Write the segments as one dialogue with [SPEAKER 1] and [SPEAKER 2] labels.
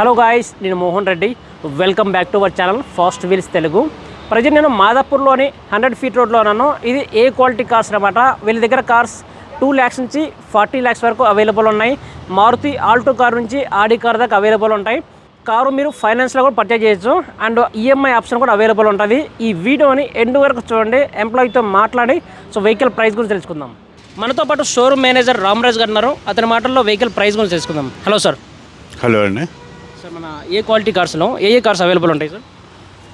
[SPEAKER 1] Hello guys నేను Mohan Reddy. Welcome back to our channel fast wheels Telugu. Present నేను మాదాపూర్లోని hundred feet రోడ్లో ఉన్నాను. ఇది ఏ క్వాలిటీ కార్స్ అనమాట వీళ్ళ దగ్గర కార్స్ టూ ల్యాక్స్ నుంచి ఫార్టీ ల్యాక్స్ వరకు అవైలబుల్ ఉన్నాయి. మారుతి ఆల్టో కార్ నుంచి ఆడి కార్ దాకా అవైలబుల్ ఉంటాయి. కారు మీరు ఫైనాన్స్లో కూడా పర్చేజ్ చేయొచ్చు. అండ్ ఈఎంఐ ఆప్షన్ కూడా అవైలబుల్ ఉంటుంది. ఈ వీడియోని ఎండ్ వరకు చూడండి. ఎంప్లాయీతో మాట్లాడి సో వెహికల్ ప్రైస్ గురించి తెలుసుకుందాం. మనతో పాటు షోరూమ్ మేనేజర్ రామరాజ్ గారు ఉన్నారు. అతని మాటల్లో వెహికల్ ప్రైస్ గురించి తెలుసుకుందాం. హలో సార్
[SPEAKER 2] హలో అండి.
[SPEAKER 1] సార్ మన ఏ క్వాలిటీ కార్స్లో ఏ ఏ కార్స్ అవైలబుల్ ఉంటాయి సార్?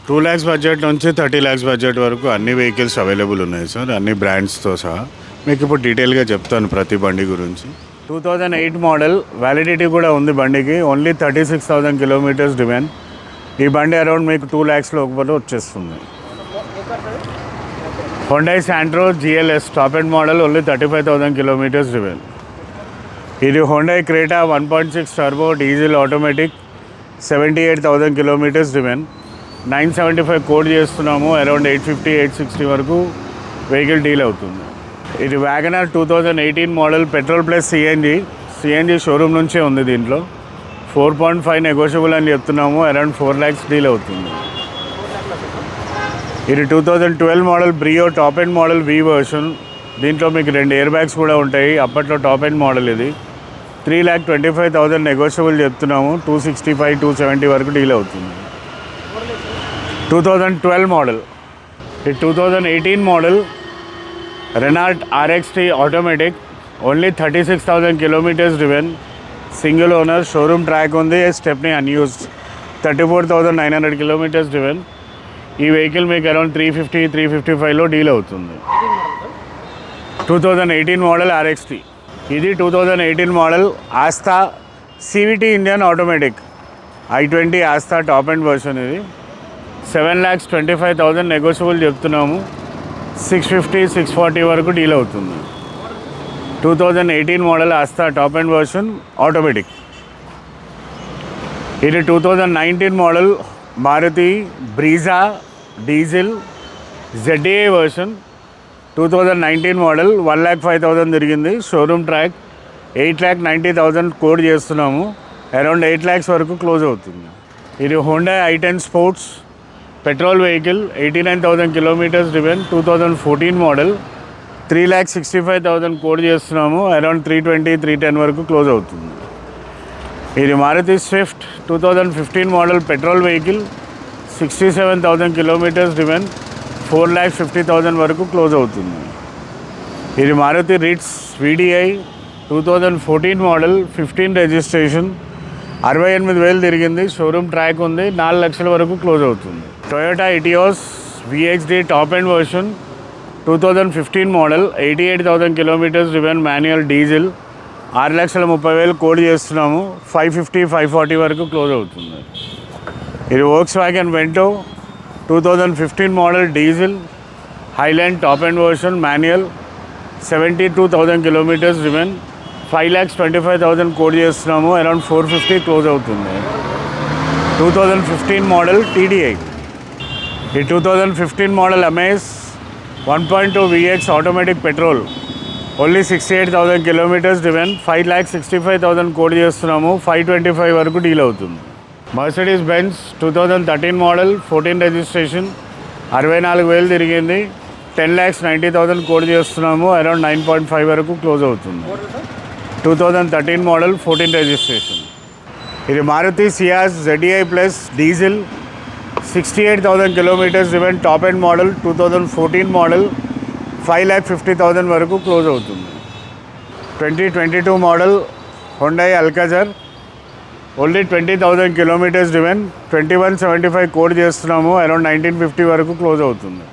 [SPEAKER 2] టూ ల్యాక్స్ బడ్జెట్ నుంచి థర్టీ ల్యాక్స్ బడ్జెట్ వరకు అన్ని వెహికల్స్ అవైలబుల్ ఉన్నాయి సార్ అన్ని బ్రాండ్స్తో సహా. మీకు ఇప్పుడు డీటెయిల్గా చెప్తాను ప్రతి బండి గురించి. Two thousand eight model validity కూడా ఉంది బండికి. Only thirty six thousand kilometres demand ఈ బండి అరౌండ్ మీకు టూ ల్యాక్స్ లోపల వచ్చేస్తుంది. Hyundai Santro GLS top end model only thirty five thousand kilometres demand ఇది Hyundai Creta one point six turbo diesel automatic seventy eight thousand kilometres demand nine seventy five quote చేస్తున్నాము around eight fifty eight sixty వరకు vehicle deal అవుతుంది. ఇది Wagon R two thousand eighteen model petrol plus CNG CNG showroom నుంచే ఉంది దీంట్లో. Four point five negotiable అని చెప్తున్నాము around four lakhs deal అవుతుంది. ఇది two thousand twelve model Brio top end model V version దీంట్లో మీకు రెండు ఇయర్ బ్యాగ్స్ కూడా ఉంటాయి. అప్పట్లో టాప్ ఎండ్ మోడల్ ఇది. Three lakh twenty five thousand negotiable చెప్తున్నాము. Two sixty five two seventy వరకు డీల్ అవుతుంది. టూ థౌజండ్ ట్వెల్వ్ మోడల్ ఈ two thousand eighteen model Renault RXT automatic only thirty six thousand kilometres driven single owner showroom track ఉంది stepney unused thirty four thousand nine hundred kilometres driven ఈ vehicle మీకు around three fifty three fifty ఫైవ్లో deal అవుతుంది. Two thousand eighteen model RXT ఇది two thousand eighteen model Asta CVT Indian automatic I twenty Asta top end version ఇది. Seven lakhs twenty five thousand negotiable చెప్తున్నాము. Six fifty six forty వరకు deal అవుతుంది. Two thousand eighteen model Asta top end version automatic ఇది two thousand nineteen model Maruti Brezza diesel ZA version two thousand nineteen model one lakh five thousand తిరిగింది. Showroom track eight lakh ninety thousand quote చేస్తున్నాము. Around eight lakhs వరకు close అవుతుంది. ఇది Honda I ten sports petrol vehicle eighty nine thousand kilometres driven two thousand fourteen model three lakh sixty five thousand quote చేస్తున్నాము. Around three twenty three ten వరకు close అవుతుంది. ఇది Maruti Swift two thousand fifteen model petrol vehicle sixty seven thousand kilometres driven four lakh fifty thousand వరకు close అవుతుంది. ఇది Maruti Ritz VDI two thousand fourteen model fifteen registration అరవై ఎనిమిది వేలు తిరిగింది. షోరూమ్ ట్రాక్ ఉంది నాలుగు లక్షల వరకు క్లోజ్ అవుతుంది. Toyota Etios VHD top end version two thousand fifteen model eighty eight thousand kilometres driven manual diesel ఆరు లక్షల ముప్పై వేలు కోడ్ చేస్తున్నాము. ఫైవ్ ఫిఫ్టీ ఫైవ్ ఫార్టీ వరకు క్లోజ్ అవుతుంది. ఇది Volkswagen Vento two thousand fifteen model diesel Highline top end version manual seventy two thousand kilometres driven five lakhs twenty five thousand quote చేస్తున్నాము around four fifty close అవుతుంది two thousand fifteen model TDI ఈ two thousand fifteen model Amaze one point two VX automatic petrol only sixty eight thousand kilometres driven five lakh sixty five thousand quote చేస్తున్నాము five twenty five వరకు deal అవుతుంది. Mercedes Benz two thousand thirteen model fourteen registration అరవై నాలుగు వేలు తిరిగింది. Ten lakhs ninety thousand quote చేస్తున్నాము. Around nine point five వరకు close అవుతుంది. Two thousand thirteen model fourteen registration ఇది Maruti Ciaz ZDI plus diesel sixty eight thousand kilometres even top end model two thousand fourteen model five lakh fifty thousand వరకు close అవుతుంది. Twenty twenty two model Hyundai Alcazar only twenty thousand kilometres driven twenty one seventy five quote చేస్తున్నాము. Around nineteen fifty వరకు close అవుతుంది.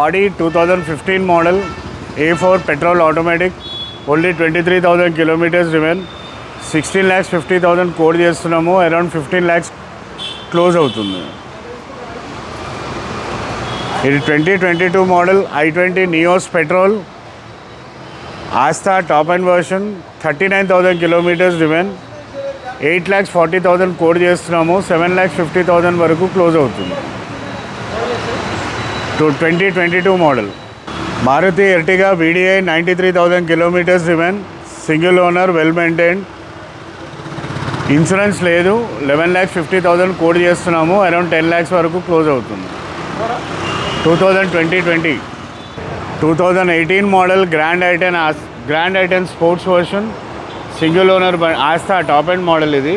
[SPEAKER 2] Audi two thousand fifteen model A four petrol automatic. Only twenty three thousand kilometres driven sixteen lakhs fifty thousand quote చేస్తున్నాము. Around fifteen lakhs close అవుతుంది. ఇది twenty twenty two model i twenty Nios petrol. Asta top end version thirty nine thousand kilometres driven eight lakhs forty thousand quote చేస్తున్నాము seven lakhs fifty thousand వరకు close అవుతుంది. Two twenty twenty two model. Maruti Ertiga VDI ninety three thousand kilometres even single owner well maintained insurance లేదు eleven lakhs fifty thousand quote చేస్తున్నాము around ten lakhs వరకు close అవుతుంది. Two thousand twenty twenty two thousand eighteen model Grand i ten Grand i ten sports version single owner Asta top end model ఇది.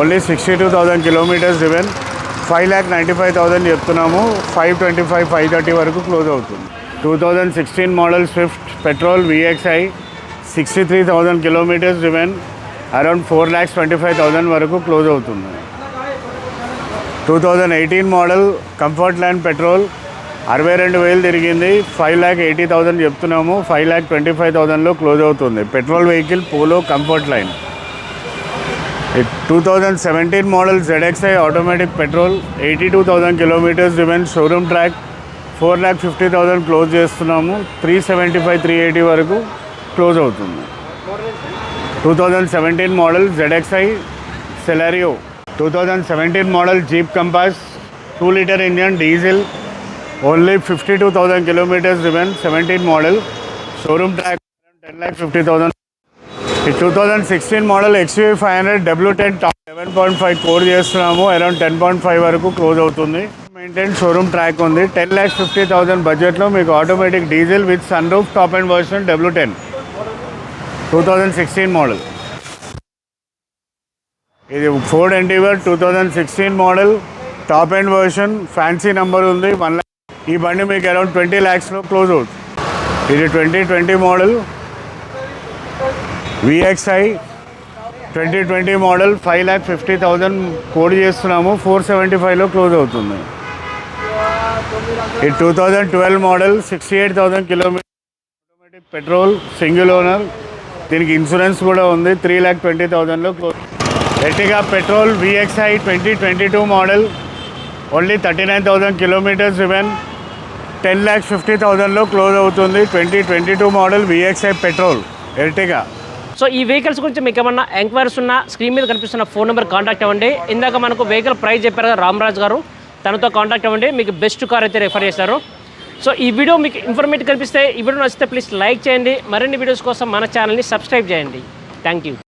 [SPEAKER 2] Only sixty two thousand kilometres driven five lakh ninety five thousand చెప్తున్నాము. Five twenty five five thirty వరకు close అవుతుంది. Two thousand sixteen model Swift petrol VXI sixty three thousand kilometres driven around four lakhs twenty five thousand వరకు close అవుతుంది. Two thousand eighteen model comfort line petrol అరవై రెండు వేలు తిరిగింది. Five lakh eighty thousand చెప్తున్నాము. Five lakh twenty five థౌసండ్లో close అవుతుంది. Petrol vehicle Polo comfort line. Two thousand seventeen model ZXI automatic petrol eighty two thousand kilometres driven showroom track four lakh fifty thousand close చేస్తున్నాము. Three seventy five three eighty వరకు close అవుతుంది. Two thousand seventeen model ZXI Celerio two thousand seventeen model Jeep Compass two litre engine diesel only fifty two thousand kilometres driven seventeen model showroom track ten lakh fifty thousand ఈ two thousand sixteen model XUV five hundred W ten top eleven point five quote చేస్తున్నాము. Around ten point five వరకు close అవుతుంది. Maintain showroom track ఉంది. Ten lakhs fifty thousand బడ్జెట్లో మీకు automatic diesel with sunroof top end version W ten two thousand sixteen model ఇది Ford Endeavour two thousand sixteen model top end version fancy number ఉంది. One lakh ఈ బండి మీకు around twenty ల్యాక్స్లో close అవుతుంది. ఇది twenty twenty model VXI twenty twenty model five lakh fifty thousand quote చేస్తున్నాము four seventy ఫైవ్లో క్లోజ్ అవుతుంది. ఈ two thousand twelve model sixty eight thousand kilometre automatic petrol single owner దీనికి ఇన్సూరెన్స్ కూడా ఉంది త్రీ ల్యాక్ ట్వంటీ థౌజండ్లో close. Ertiga petrol VXI twenty twenty two model only thirty nine thousand kilometres even ten lakhs fifty థౌజండ్లో close అవుతుంది twenty twenty two model VXI petrol Ertiga
[SPEAKER 1] so ఈ vehicles గురించి మీకు ఏమన్నా ఎంక్వైరీస్ ఉన్నా స్క్రీన్ మీద కనిపిస్తున్న ఫోన్ నెంబర్ కాంటాక్ట్ అవ్వండి. ఇందాక మనకు వెహికల్ ప్రైస్ చెప్పారు కదా రామరాజ్ గారు తనతో కాంటాక్ట్ అవ్వండి. మీకు బెస్ట్ కార్ అయితే రిఫర్ చేశారు. సో ఈ వీడియో మీకు ఇన్ఫర్మేటివ్ కనిపిస్తే ఈ వీడియో నచ్చితే ప్లీజ్ లైక్ చేయండి. మరిన్ని వీడియోస్ కోసం మన ఛానల్ని సబ్స్క్రైబ్ చేయండి. Thank you